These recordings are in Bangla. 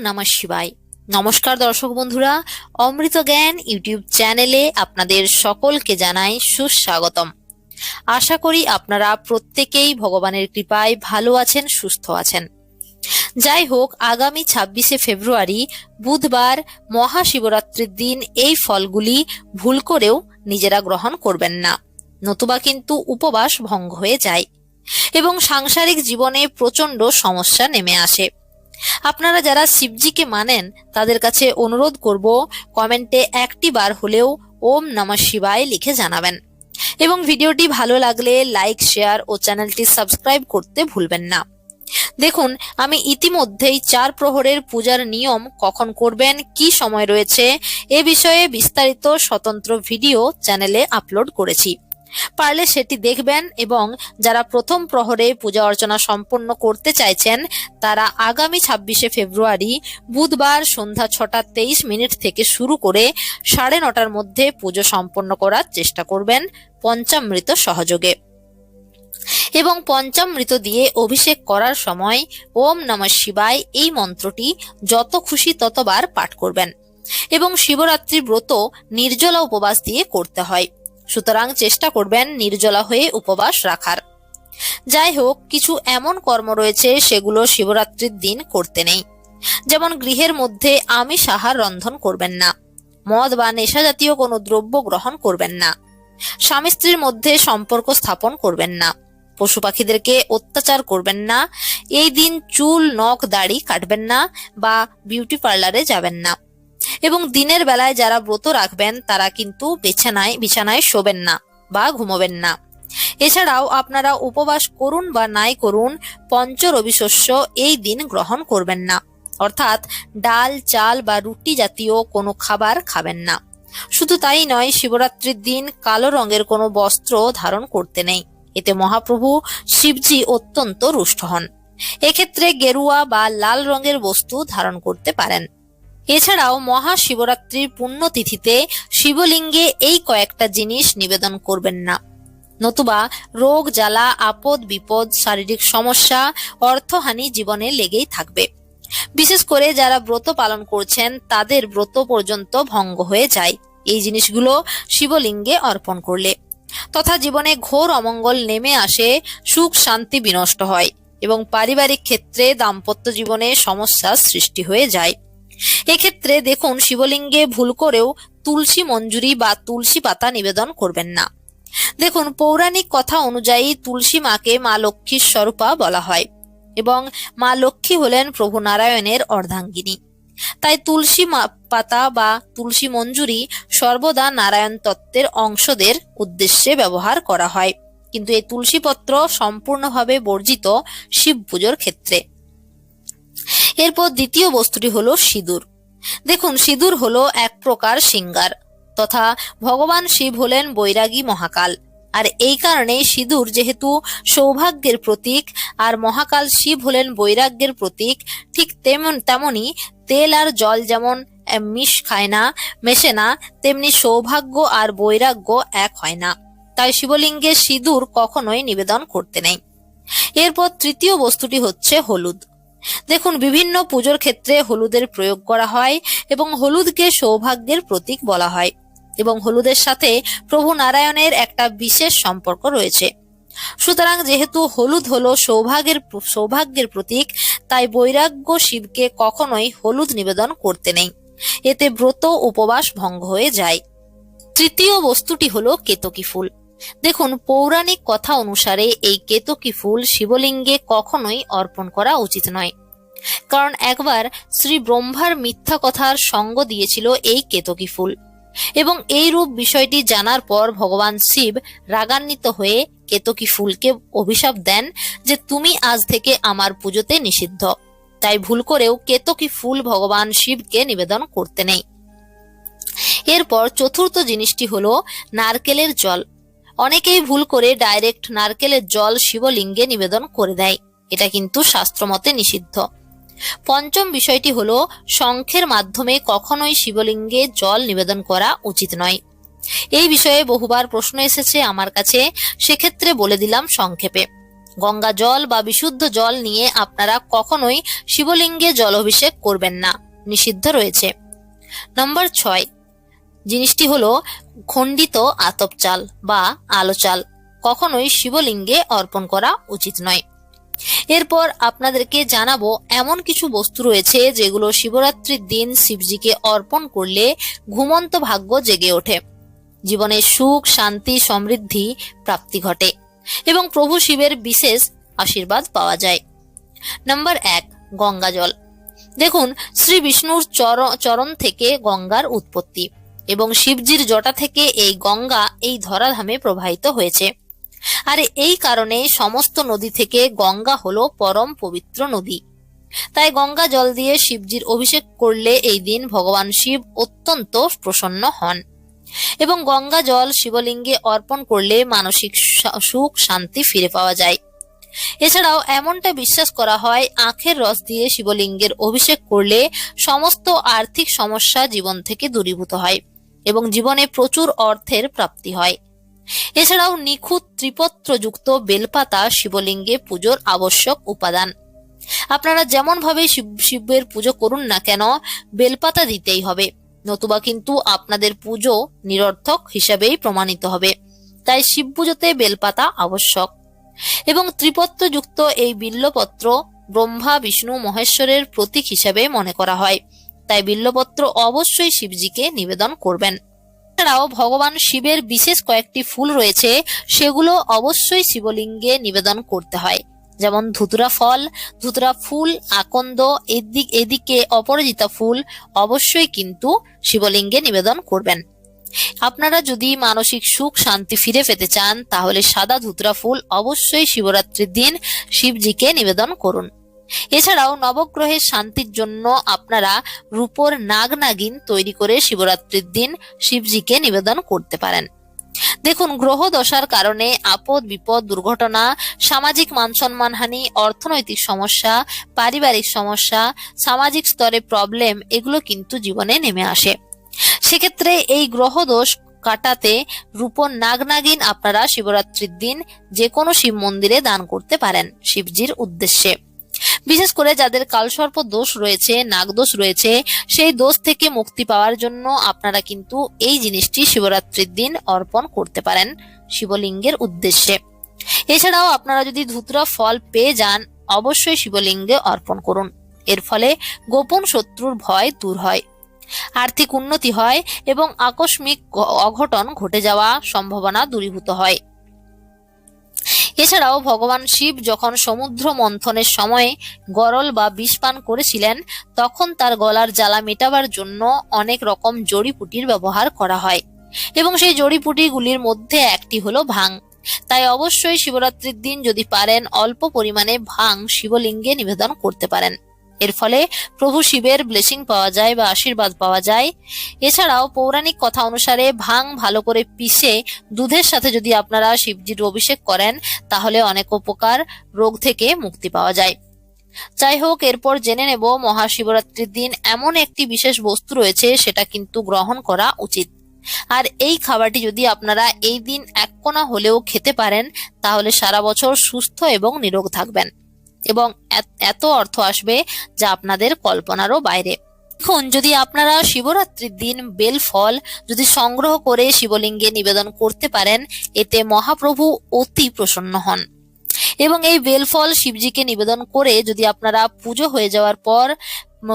নমঃ শিবায়। নমস্কার দর্শক বন্ধুরা, অমৃত জ্ঞান ইউটিউব চ্যানেলে আপনাদের সকলকে জানাই সুস্বাগতম। আশা করি আপনারা প্রত্যেকেই ভগবানের কৃপায় ভালো আছেন, সুস্থ আছেন। যাই হোক, আগামী ছাব্বিশে ফেব্রুয়ারি, বুধবার মহাশিবরাত্রির দিন এই ফলগুলি ভুল করেও নিজেরা গ্রহণ করবেন না। নতুবা কিন্তু উপবাস ভঙ্গ হয়ে যায় এবং সাংসারিক জীবনে প্রচণ্ড সমস্যা নেমে আসে। আপনারা যারা শিবজিকে মানেন, তাদের কাছে অনুরোধ করব, কমেন্টে একটি বার হলেও ওম নমঃ শিবায় লিখে জানাবেন। এবং ভিডিওটি ভালো লাগলে লাইক, শেয়ার ও চ্যানেলটি সাবস্ক্রাইব করতে ভুলবেন না। দেখুন, আমি ইতিমধ্যেই চার প্রহরের পূজার নিয়ম কখন করবেন, কি সময় রয়েছে, এ বিষয়ে বিস্তারিত স্বতন্ত্র ভিডিও চ্যানেলে আপলোড করেছি। পারলে সেটি দেখবেন এবং যারা প্রথম প্রহরে পূজা অর্চনা সম্পন্ন করতে চাইছেন, তারা আগামী ছাব্বিশে ফেব্রুয়ারি বুধবার সন্ধ্যা ছটা তেইশ মিনিট থেকে শুরু করে সাড়ে নটার মধ্যে পুজো সম্পন্ন করার চেষ্টা করবেন পঞ্চামৃত সহযোগে। এবং পঞ্চামৃত দিয়ে অভিষেক করার সময় ওম নমঃ শিবায় এই মন্ত্রটি যত খুশি ততবার পাঠ করবেন। এবং শিবরাত্রি ব্রত নির্জলা উপবাস দিয়ে করতে হয়। সুতরাং চেষ্টা করবেন নির্জলা হয়ে উপবাস রাখার। যাই হোক কিছু এমন কর্ম রয়েছে সেগুলো শিবরাত্রির দিন করতে নেই। যেমন গৃহের মধ্যে আমিষ আহার রন্ধন করবেন না। মদ বা নেশা জাতীয় কোনো দ্রব্য গ্রহণ করবেন না। স্বামী স্ত্রীর মধ্যে সম্পর্ক স্থাপন করবেন না। পশু পাখিদেরকে অত্যাচার করবেন না। এই দিন চুল, নখ, দাড়ি কাটবেন না বা বিউটি পার্লারে যাবেন না। এবং দিনের বেলায় যারা ব্রত রাখবেন, তারা কিন্তু বিছানায় বিছানায় শোবেন না বা ঘুমোবেন না। এছাড়াও আপনারা উপবাস করুন বা নাই করুন পঞ্চ রবি শস্য এই দিন গ্রহণ করবেন না। অর্থাৎ ডাল, চাল বা রুটি জাতীয় কোনো খাবার খাবেন না। শুধু তাই নয়, শিবরাত্রির দিন কালো রঙের কোনো বস্ত্র ধারণ করতে নেই। এতে মহাপ্রভু শিবজি অত্যন্ত রুষ্ট হন। এক্ষেত্রে গেরুয়া বা লাল রঙের বস্তু ধারণ করতে পারেন। এছাড়াও মহাশিবরাত্রির পুণ্যতিথিতে শিবলিঙ্গে এই কয়েকটা জিনিস নিবেদন করবেন না। নতুবা রোগ, জ্বালা, আপদ, বিপদ, শারীরিক সমস্যা, অর্থহানি জীবনে লেগেই থাকবে। বিশেষ করে যারা ব্রত পালন করছেন, তাদের ব্রত পর্যন্ত ভঙ্গ হয়ে যায়। এই জিনিসগুলো শিবলিঙ্গে অর্পণ করলে। তথা জীবনে ঘোর অমঙ্গল নেমে আসে, সুখ, শান্তি বিনষ্ট হয় এবং পারিবারিক ক্ষেত্রে দাম্পত্য জীবনে সমস্যার সৃষ্টি হয়ে যায়। এক্ষেত্রে দেখুন শিবলিঙ্গে ভুল করেও তুলসী মঞ্জুরি বা তুলসী পাতা নিবেদন করবেন না। দেখুন, পৌরাণিক কথা অনুযায়ী তুলসী মাকে মা লক্ষ্মীর স্বরূপা বলা হয় এবং মা লক্ষ্মী হলেন প্রভু নারায়ণের অর্ধাঙ্গিনী। তাই তুলসী পাতা বা তুলসী মঞ্জুরি সর্বদা নারায়ণ তত্ত্বের অংশদের উদ্দেশ্যে ব্যবহার করা হয়। কিন্তু এই তুলসী পত্র সম্পূর্ণভাবে বর্জিত শিব পুজোর ক্ষেত্রে। এরপর দ্বিতীয় বস্তুটি হলো সিঁদুর। দেখুন, সিঁদুর হলো এক প্রকার সিঙ্গার, তথা ভগবান শিব হলেন বৈরাগী মহাকাল। আর এই কারণে সিঁদুর যেহেতু সৌভাগ্যের প্রতীক, আর মহাকাল শিব হলেন বৈরাগ্যের প্রতীক, ঠিক তেমন তেমনি তেল আর জল যেমন মিশ খায় না, মেশে না, তেমনি সৌভাগ্য আর বৈরাগ্য এক হয় না। তাই শিবলিঙ্গে সিঁদুর কখনোই নিবেদন করতে নেই। এরপর তৃতীয় বস্তুটি হচ্ছে হলুদ। দেখুন, বিভিন্ন পুজোর ক্ষেত্রে হলুদের প্রয়োগ করা হয় এবং হলুদকে সৌভাগ্যের প্রতীক বলা হয় এবং হলুদের সাথে প্রভু নারায়ণের একটা বিশেষ সম্পর্ক রয়েছে। সুতরাং যেহেতু হলুদ হলো সৌভাগ্যের সৌভাগ্যের প্রতীক, তাই বৈরাগ্য শিবকে কখনোই হলুদ নিবেদন করতে নেই। এতে ব্রত উপবাস ভঙ্গ হয়ে যায়। তৃতীয় বস্তুটি হলো কেতকী ফুল। দেখুন, পৌরাণিক কথা অনুসারে এই কেতকী ফুল শিবলিঙ্গে কখনোই অর্পণ করা উচিত নয়। কারণ একবার শ্রী ব্রহ্মার মিথ্যা কথার সঙ্গ দিয়েছিল এই কেতকী ফুল। এবং এই রূপ বিষয়টি জানার পর ভগবান শিব রাগান্বিত হয়ে কেতকী ফুলকে অভিশাপ দেন যে তুমি আজ থেকে আমার পুজোতে নিষিদ্ধ। তাই ভুল করেও কেতকী ফুল ভগবান শিবকে নিবেদন করতে নেই। এরপর চতুর্থ জিনিসটি হলো নারকেলের জল। অনেকেই ভুল করে ডাইরেক্ট নারকেলের জল শিবলিঙ্গে নিবেদন করে দেয়। এটা কিন্তু শাস্ত্রমতে নিষিদ্ধ। পঞ্চম বিষয়টি হলো, শঙ্খের মাধ্যমে কখনোই শিবলিঙ্গে জল নিবেদন করা উচিত নয়। এই বিষয়ে বহুবার প্রশ্ন এসেছে আমার কাছে, সেক্ষেত্রে বলে দিলাম সংক্ষেপে। গঙ্গা জল বা বিশুদ্ধ জল নিয়ে আপনারা কখনোই শিবলিঙ্গে জলাভিষেক করবেন না। নিষিদ্ধ রয়েছে। নম্বর ছয়, জিনিসটি হলো খণ্ডিত আতপ চাল বা আলো চাল কখনোই শিবলিঙ্গে অর্পণ করা উচিত নয়। এরপর আপনাদেরকে জানাব এমন কিছু বস্তু রয়েছে যেগুলো শিবরাত্রির দিন শিবজিকে অর্পণ করলে ঘুমন্ত ভাগ্য জেগে ওঠে। জীবনে সুখ, শান্তি, সমৃদ্ধি প্রাপ্তি ঘটে এবং প্রভু শিবের বিশেষ আশীর্বাদ পাওয়া যায়। নাম্বার এক গঙ্গা জল দেখুন, শ্রী বিষ্ণুর চর- চরণ থেকে গঙ্গার উৎপত্তি। এবং শিবজির জটা থেকে এই গঙ্গা এই ধরাধামে প্রবাহিত হয়েছে। আর এই কারণে সমস্ত নদী থেকে গঙ্গা হলো পরম পবিত্র নদী। তাই গঙ্গা জল দিয়ে শিবজির অভিষেক করলে এই দিন ভগবান শিব অত্যন্ত প্রসন্ন হন। এবং গঙ্গা জল শিবলিঙ্গে অর্পণ করলে মানসিক সুখ, শান্তি ফিরে পাওয়া যায়। এছাড়াও এমনটা বিশ্বাস করা হয়, আখের রস দিয়ে শিবলিঙ্গের অভিষেক করলে সমস্ত আর্থিক সমস্যা জীবন থেকে দূরীভূত হয়। এবং জীবনে প্রচুর অর্থের প্রাপ্তি হয়। এছাড়াও নিখুঁত ত্রিপত্রযুক্ত বেলপাতা শিবলিঙ্গে পুজোর আবশ্যক উপাদান। আপনারা যেমন ভাবে শিব, শিবের পুজো করুন না কেন, বেলপাতা দিতেই হবে। নতুবা কিন্তু আপনাদের পুজো নিরর্থক হিসাবেই প্রমাণিত হবে। তাই শিব পুজোতে বেলপাতা আবশ্যক। এবং ত্রিপত্রযুক্ত এই বিল্লপত্র ব্রহ্মা, বিষ্ণু, মহেশ্বরের প্রতীক হিসাবে মনে করা হয়। তাই বিল্লপত্র অবশ্যই শিবজিকে নিবেদন করবেন। এছাড়াও ভগবান শিবের বিশেষ কয়েকটি ফুল রয়েছে, সেগুলো অবশ্যই শিবলিঙ্গে নিবেদন করতে হয়। যেমন ধুতুরা ফল, ধুতুরা ফুল, আকন্দ, এদিক, এদিকে অপরাজিতা ফুল অবশ্যই কিন্তু শিবলিঙ্গে নিবেদন করবেন। আপনারা যদি মানসিক সুখ, শান্তি ফিরে পেতে চান, তাহলে সাদা ধুতরা ফুল অবশ্যই শিবরাত্রির দিন শিবজিকে নিবেদন করুন। এছাড়াও নবগ্রহের শান্তির জন্য আপনারা রূপোর নাগ নাগিন তৈরি করে শিবরাত্রির দিন শিবজিকে নিবেদন করতে পারেন। দেখুন, গ্রহ দশার কারণে আপদ, বিপদ, দুর্ঘটনা, সামাজিক মান সম্মানহানি অর্থনৈতিক সমস্যা, পারিবারিক সমস্যা, সামাজিক স্তরে প্রবলেম এগুলো কিন্তু জীবনে নেমে আসে। সেক্ষেত্রে এই গ্রহ দোষ কাটাতে রূপন নাগনাগিন আপনারা শিবরাত্রির দিন যে কোনো শিব মন্দিরে দান করতে পারেন শিবজির উদ্দেশ্যে। বিশেষ করে যাদের কালসর্প দোষ রয়েছে নাগদোষ রয়েছে, সেই দোষ থেকে মুক্তি পাওয়ার জন্য আপনারা কিন্তু এই জিনিসটি শিবরাত্রির দিন অর্পণ করতে পারেন শিবলিঙ্গের উদ্দেশ্যে। এছাড়াও আপনারা যদি ধুতরা ফল পেয়ে যান, অবশ্যই শিবলিঙ্গে অর্পণ করুন। এর ফলে গোপন শত্রুর ভয় দূর হয়, আর্থিক উন্নতি হয় এবং আকস্মিক অঘটন ঘটে যাওয়া সম্ভাবনা দূরীভূত হয়। এছাড়াও ভগবান শিব যখন সমুদ্র মন্থনের সময়ে গরল বা বিষ পান করেছিলেন, তখন তার গলার জ্বালা মেটাবার জন্য অনেক রকম জড়িপুটির ব্যবহার করা হয়। এবং সেই জড়িপুটিগুলির মধ্যে একটি হলো ভাং। তাই অবশ্যই শিবরাত্রির দিন যদি পারেন, অল্প পরিমাণে ভাং শিবলিঙ্গে নিবেদন করতে পারেন। এর ফলে প্রভু শিবের ব্লেসিং পাওয়া যায় বা আশীর্বাদ পাওয়া যায়। এছাড়াও পৌরাণিক কথা অনুসারে ভাং ভালো করে পিষে দুধের সাথে যদি আপনারা শিবজির অভিষেক করেন, তাহলে অনেক উপকার রোগ থেকে মুক্তি পাওয়া যায়। যাই হোক, এরপর জেনে নেব মহাশিবরাত্রির দিন এমন একটি বিশেষ বস্তু রয়েছে, সেটা কিন্তু গ্রহণ করা উচিত। আর এই খাবারটি যদি আপনারা এই দিন এক কোনা হলেও খেতে পারেন, তাহলে সারা বছর সুস্থ এবং নিরোগ থাকবেন। এবং এত- অর্থ আসবে যা আপনাদের কল্পনারও বাইরে। এখন যদি আপনারা শিবরাত্রির দিন বেল ফল যদি সংগ্রহ করে শিবলিঙ্গে নিবেদন করতে পারেন, এতে মহাপ্রভু অতি প্রসন্ন হন। এবং এই বেলফল শিবজিকে নিবেদন করে যদি আপনারা পুজো হয়ে যাওয়ার পর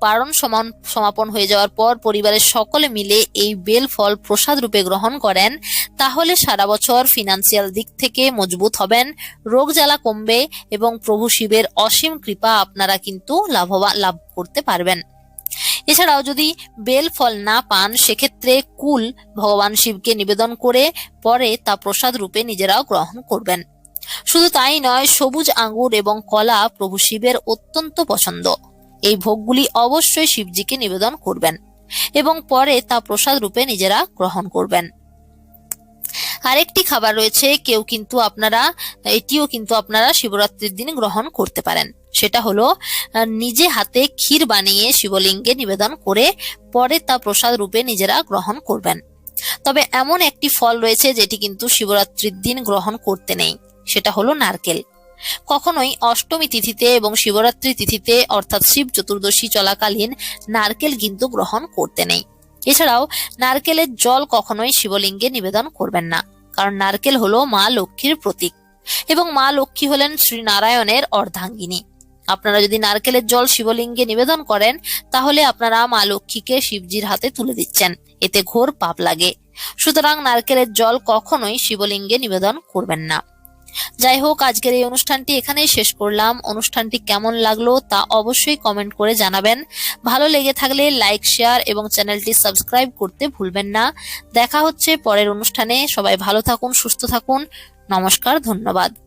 পারণ সমান, সমাপন হয়ে যাওয়ার পর পরিবারের সকলে মিলে এই বেল ফল প্রসাদ রূপে গ্রহণ করেন, তাহলে সারা বছর ফিনান্সিয়াল দিক থেকে মজবুত হবেন। রোগ জ্বালা কমবে এবং প্রভু শিবের অসীম কৃপা আপনারা কিন্তু লাভবান লাভ করতে পারবেন। এছাড়াও যদি বেল ফল না পান, সেক্ষেত্রে কুল ভগবান শিবকে নিবেদন করে পরে তা প্রসাদ রূপে নিজেরাও গ্রহণ করবেন। শুধু তাই নয়, সবুজ আঙ্গুর এবং কলা প্রভু শিবের অত্যন্ত পছন্দ। এই ভোগগুলি অবশ্যই শিবজিকে নিবেদন করবেন এবং পরে তা প্রসাদ রূপে নিজেরা গ্রহণ করবেন। আরেকটি খাবার রয়েছে, কেউ কিন্তু আপনারা, এটিও কিন্তু আপনারা শিবরাত্রির দিন গ্রহণ করতে পারেন। সেটা হলো নিজে হাতে ক্ষীর বানিয়ে শিবলিঙ্গে নিবেদন করে পরে তা প্রসাদ রূপে নিজেরা গ্রহণ করবেন। তবে এমন একটি ফল রয়েছে যেটি কিন্তু শিবরাত্রির দিন গ্রহণ করতে নেই, সেটা হলো নারকেল। কখনোই অষ্টমী তিথিতে এবং শিবরাত্রি তিথিতে, অর্থাৎ শিব চতুর্দশী চলাকালীন নারকেল কিন্তু গ্রহণ করতে নেই। এছাড়াও নারকেলের জল কখনোই শিবলিঙ্গে নিবেদন করবেন না, কারণ নারকেল হলো মা লক্ষ্মীর প্রতীক এবং মা লক্ষ্মী হলেন শ্রী নারায়ণের অর্ধাঙ্গিনী। আপনারা যদি নারকেলের জল শিবলিঙ্গে নিবেদন করেন, তাহলে আপনারা মা লক্ষ্মীকে শিবজির হাতে তুলে দিচ্ছেন। এতে ঘোর পাপ লাগে। সুতরাং নারকেলের জল কখনোই শিবলিঙ্গে নিবেদন করবেন না। যাই হোক আজকের এই অনুষ্ঠানটি এখানেই শেষ করলাম। অনুষ্ঠানটি কেমন লাগল তা অবশ্যই কমেন্ট করে জানাবেন। ভালো লেগে থাকলে লাইক, শেয়ার এবং চ্যানেলটি সাবস্ক্রাইব করতে ভুলবেন না। দেখা হচ্ছে পরের অনুষ্ঠানে। সবাই ভালো থাকুন, সুস্থ থাকুন। নমস্কার, ধন্যবাদ।